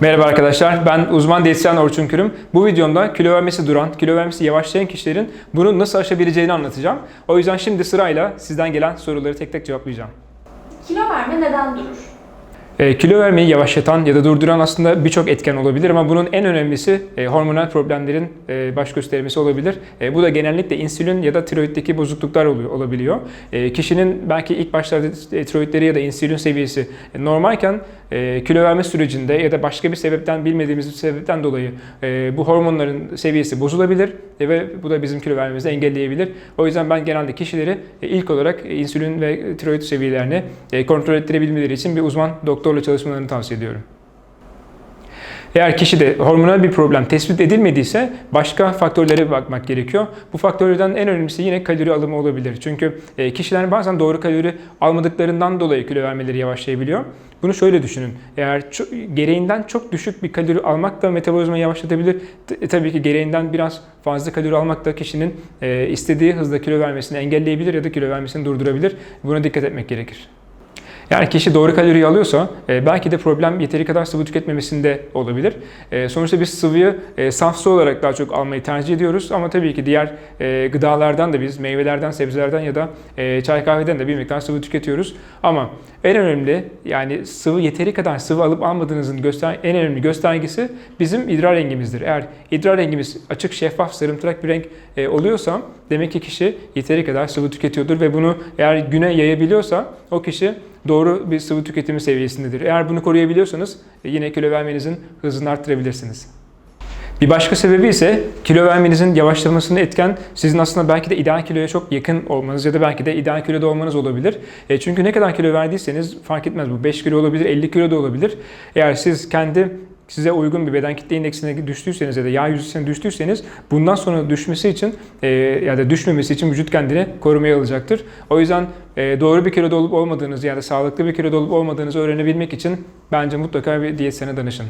Merhaba arkadaşlar, ben uzman diyetisyen Orçun Kürüm. Bu videomda kilo vermesi duran, kilo vermesi yavaşlayan kişilerin bunu nasıl aşabileceğini anlatacağım. O yüzden şimdi sırayla sizden gelen soruları tek tek cevaplayacağım. Kilo verme neden durur? E, kilo vermeyi yavaşlatan ya da durduran aslında birçok etken olabilir ama bunun en önemlisi e, hormonal problemlerin e, baş göstermesi olabilir. E, bu da genellikle insülin ya da tiroiddeki bozukluklar oluyor, olabiliyor. E, kişinin belki ilk başlarda tiroidleri ya da insülin seviyesi normalken e, kilo verme sürecinde ya da başka bir sebepten bilmediğimiz bir sebepten dolayı e, bu hormonların seviyesi bozulabilir e, ve bu da bizim kilo vermemizi engelleyebilir. O yüzden ben genelde kişileri ilk olarak insülin ve tiroid seviyelerini kontrol ettirebilmeleri için bir uzman doktorla çalışmalarını tavsiye ediyorum. Eğer kişide hormonal bir problem tespit edilmediyse başka faktörlere bakmak gerekiyor. Bu faktörlerden en önemlisi yine kalori alımı olabilir. Çünkü e, kişiler bazen doğru kalori almadıklarından dolayı kilo vermeleri yavaşlayabiliyor. Bunu şöyle düşünün. Eğer gereğinden çok düşük bir kalori almak da metabolizmayı yavaşlatabilir. T- tabii ki gereğinden biraz fazla kalori almak da kişinin e, istediği hızda kilo vermesini engelleyebilir ya da kilo vermesini durdurabilir. Buna dikkat etmek gerekir. Yani kişi doğru kaloriyi alıyorsa e, belki de problem yeteri kadar sıvı tüketmemesinde olabilir. E, sonuçta biz sıvıyı e, saf su olarak daha çok almayı tercih ediyoruz ama tabii ki diğer e, gıdalardan da biz meyvelerden, sebzelerden ya da e, çay kahveden de bir miktar sıvı tüketiyoruz. Ama en önemli yani sıvı yeteri kadar sıvı alıp almadığınızın göster en önemli göstergesi bizim idrar rengimizdir. Eğer idrar rengimiz açık, şeffaf, sarımtırak bir renk e, oluyorsa demek ki kişi yeteri kadar sıvı tüketiyordur ve bunu eğer güne yayabiliyorsa o kişi doğru bir sıvı tüketimi seviyesindedir. Eğer bunu koruyabiliyorsanız e, yine kilo vermenizin hızını arttırabilirsiniz. Bir başka sebebi ise kilo vermenizin yavaşlamasını etken sizin aslında belki de ideal kiloya çok yakın olmanız ya da belki de ideal kiloda olmanız olabilir. E, çünkü ne kadar kilo verdiyseniz fark etmez bu 5 kilo olabilir 50 kilo da olabilir. Eğer siz kendi size uygun bir beden kitle indeksine düştüyseniz ya da yağ yüzdesine düştüyseniz bundan sonra düşmesi için e, ya da düşmemesi için vücut kendini korumaya alacaktır. O yüzden e, doğru bir kiloda olup olmadığınızı ya da sağlıklı bir kiloda olup olmadığınızı öğrenebilmek için bence mutlaka bir diyetisyene danışın.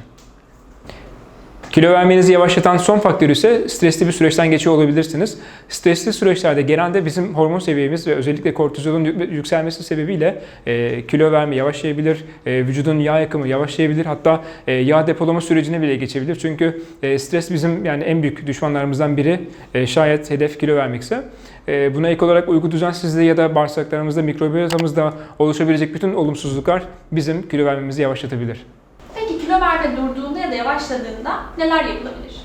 Kilo vermenizi yavaşlatan son faktör ise stresli bir süreçten geçiyor olabilirsiniz. Stresli süreçlerde genelde bizim hormon seviyemiz ve özellikle kortizolun yük- yükselmesi sebebiyle e, kilo verme yavaşlayabilir, e, vücudun yağ yakımı yavaşlayabilir, hatta e, yağ depolama sürecine bile geçebilir. Çünkü e, stres bizim yani en büyük düşmanlarımızdan biri. E, şayet hedef kilo vermekse. E, buna ek olarak uyku düzensizliği ya da bağırsaklarımızda, mikrobiyotamızda oluşabilecek bütün olumsuzluklar bizim kilo vermemizi yavaşlatabilir. Peki kilo verme durduğunda ya da yavaşladığında neler yapılabilir?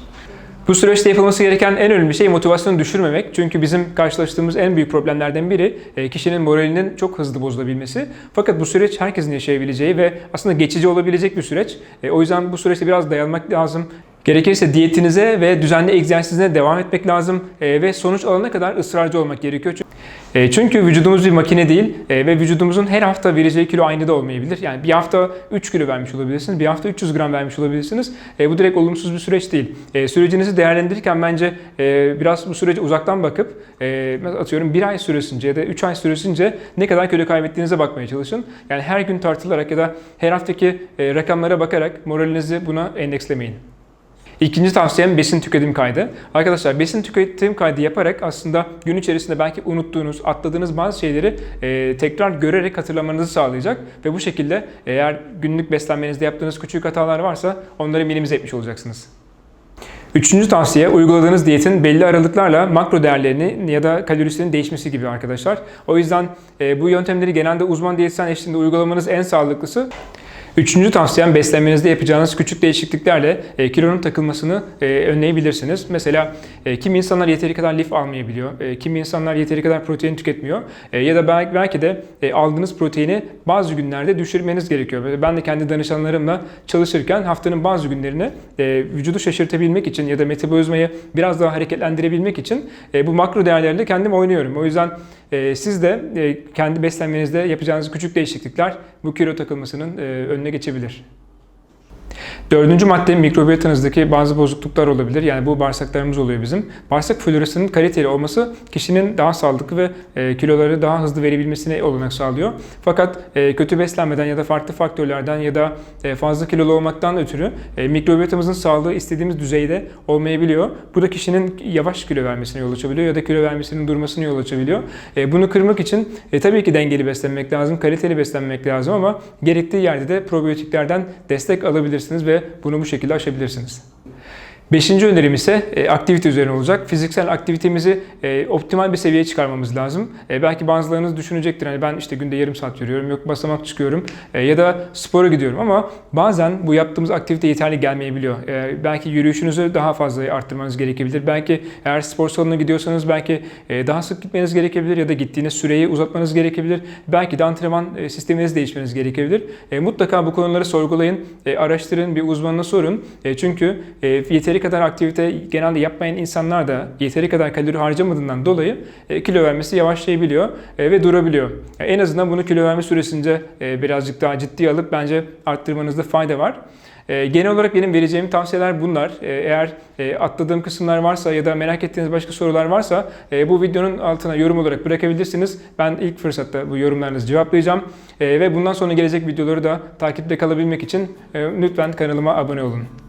Bu süreçte yapılması gereken en önemli şey motivasyonu düşürmemek. Çünkü bizim karşılaştığımız en büyük problemlerden biri e, kişinin moralinin çok hızlı bozulabilmesi. Fakat bu süreç herkesin yaşayabileceği ve aslında geçici olabilecek bir süreç. E, O yüzden bu süreçte biraz dayanmak lazım. Gerekirse diyetinize ve düzenli egzersizine devam etmek lazım e, ve sonuç alana kadar ısrarcı olmak gerekiyor. Çünkü- E, Çünkü vücudumuz bir makine değil e, ve vücudumuzun her hafta vereceği kilo aynı da olmayabilir. Yani bir hafta 3 kilo vermiş olabilirsiniz, bir hafta 300 gram vermiş olabilirsiniz. E, Bu direkt olumsuz bir süreç değil. E, Sürecinizi değerlendirirken bence e, biraz bu sürece uzaktan bakıp e, atıyorum bir ay süresince ya da 3 ay süresince ne kadar kilo kaybettiğinize bakmaya çalışın. Yani her gün tartılarak ya da her haftaki e, rakamlara bakarak moralinizi buna endekslemeyin. İkinci tavsiyem besin tüketim kaydı. Arkadaşlar besin tüketim kaydı yaparak aslında gün içerisinde belki unuttuğunuz, atladığınız bazı şeyleri e, tekrar görerek hatırlamanızı sağlayacak ve bu şekilde eğer günlük beslenmenizde yaptığınız küçük hatalar varsa onları minimize etmiş olacaksınız. Üçüncü tavsiye uyguladığınız diyetin belli aralıklarla makro değerlerini ya da kalorisinin değişmesi gibi arkadaşlar. O yüzden e, bu yöntemleri genelde uzman diyetisyen eşliğinde uygulamanız en sağlıklısı. Üçüncü tavsiyem beslenmenizde yapacağınız küçük değişikliklerle e, kilonun takılmasını e, önleyebilirsiniz. Mesela e, kimi insanlar yeteri kadar lif almayabiliyor, e, kimi insanlar yeteri kadar protein tüketmiyor e, ya da belki, belki de e, aldığınız proteini bazı günlerde düşürmeniz gerekiyor. Ben de kendi danışanlarımla çalışırken haftanın bazı günlerini e, vücudu şaşırtabilmek için ya da metabolizmayı biraz daha hareketlendirebilmek için e, bu makro değerlerle kendim oynuyorum. O yüzden siz de e, kendi beslenmenizde yapacağınız küçük değişiklikler bu kilo takılmasının e, önüne geçebilir. Dördüncü madde mikrobiyotanızdaki bazı bozukluklar olabilir. Yani bu bağırsaklarımız oluyor bizim. Bağırsak florasının kaliteli olması kişinin daha sağlıklı ve e, kiloları daha hızlı verebilmesine olanak sağlıyor. Fakat e, kötü beslenmeden ya da farklı faktörlerden ya da e, fazla kilolu olmaktan ötürü e, mikrobiyotamızın sağlığı istediğimiz düzeyde olmayabiliyor. Bu da kişinin yavaş kilo vermesine yol açabiliyor ya da kilo vermesinin durmasına yol açabiliyor. E, bunu kırmak için e, tabii ki dengeli beslenmek lazım, kaliteli beslenmek lazım ama gerektiği yerde de probiyotiklerden destek alabilirsiniz ve bunu bu şekilde aşabilirsiniz. Beşinci önerim ise e, aktivite üzerine olacak. Fiziksel aktivitemizi e, optimal bir seviyeye çıkarmamız lazım. E, belki bazılarınız düşünecektir hani ben işte günde yarım saat yürüyorum, yok basamak çıkıyorum ya da spora gidiyorum ama bazen bu yaptığımız aktivite yeterli gelmeyebiliyor. Belki yürüyüşünüzü daha fazla arttırmanız gerekebilir. Belki eğer spor salonuna gidiyorsanız belki daha sık gitmeniz gerekebilir ya da gittiğiniz süreyi uzatmanız gerekebilir. Belki de antrenman e, sisteminizi değiştirmeniz gerekebilir. Mutlaka bu konuları sorgulayın, araştırın, bir uzmanına sorun. Çünkü e, yeteri kadar aktivite genelde yapmayan insanlar da yeteri kadar kalori harcamadığından dolayı e, kilo vermesi yavaşlayabiliyor e, ve durabiliyor. E, en azından bunu kilo verme süresince birazcık daha ciddiye alıp bence arttırmanızda fayda var. Genel olarak benim vereceğim tavsiyeler bunlar. Eğer atladığım kısımlar varsa ya da merak ettiğiniz başka sorular varsa bu videonun altına yorum olarak bırakabilirsiniz. Ben ilk fırsatta bu yorumlarınızı cevaplayacağım. Ve bundan sonra gelecek videoları da takipte kalabilmek için lütfen kanalıma abone olun.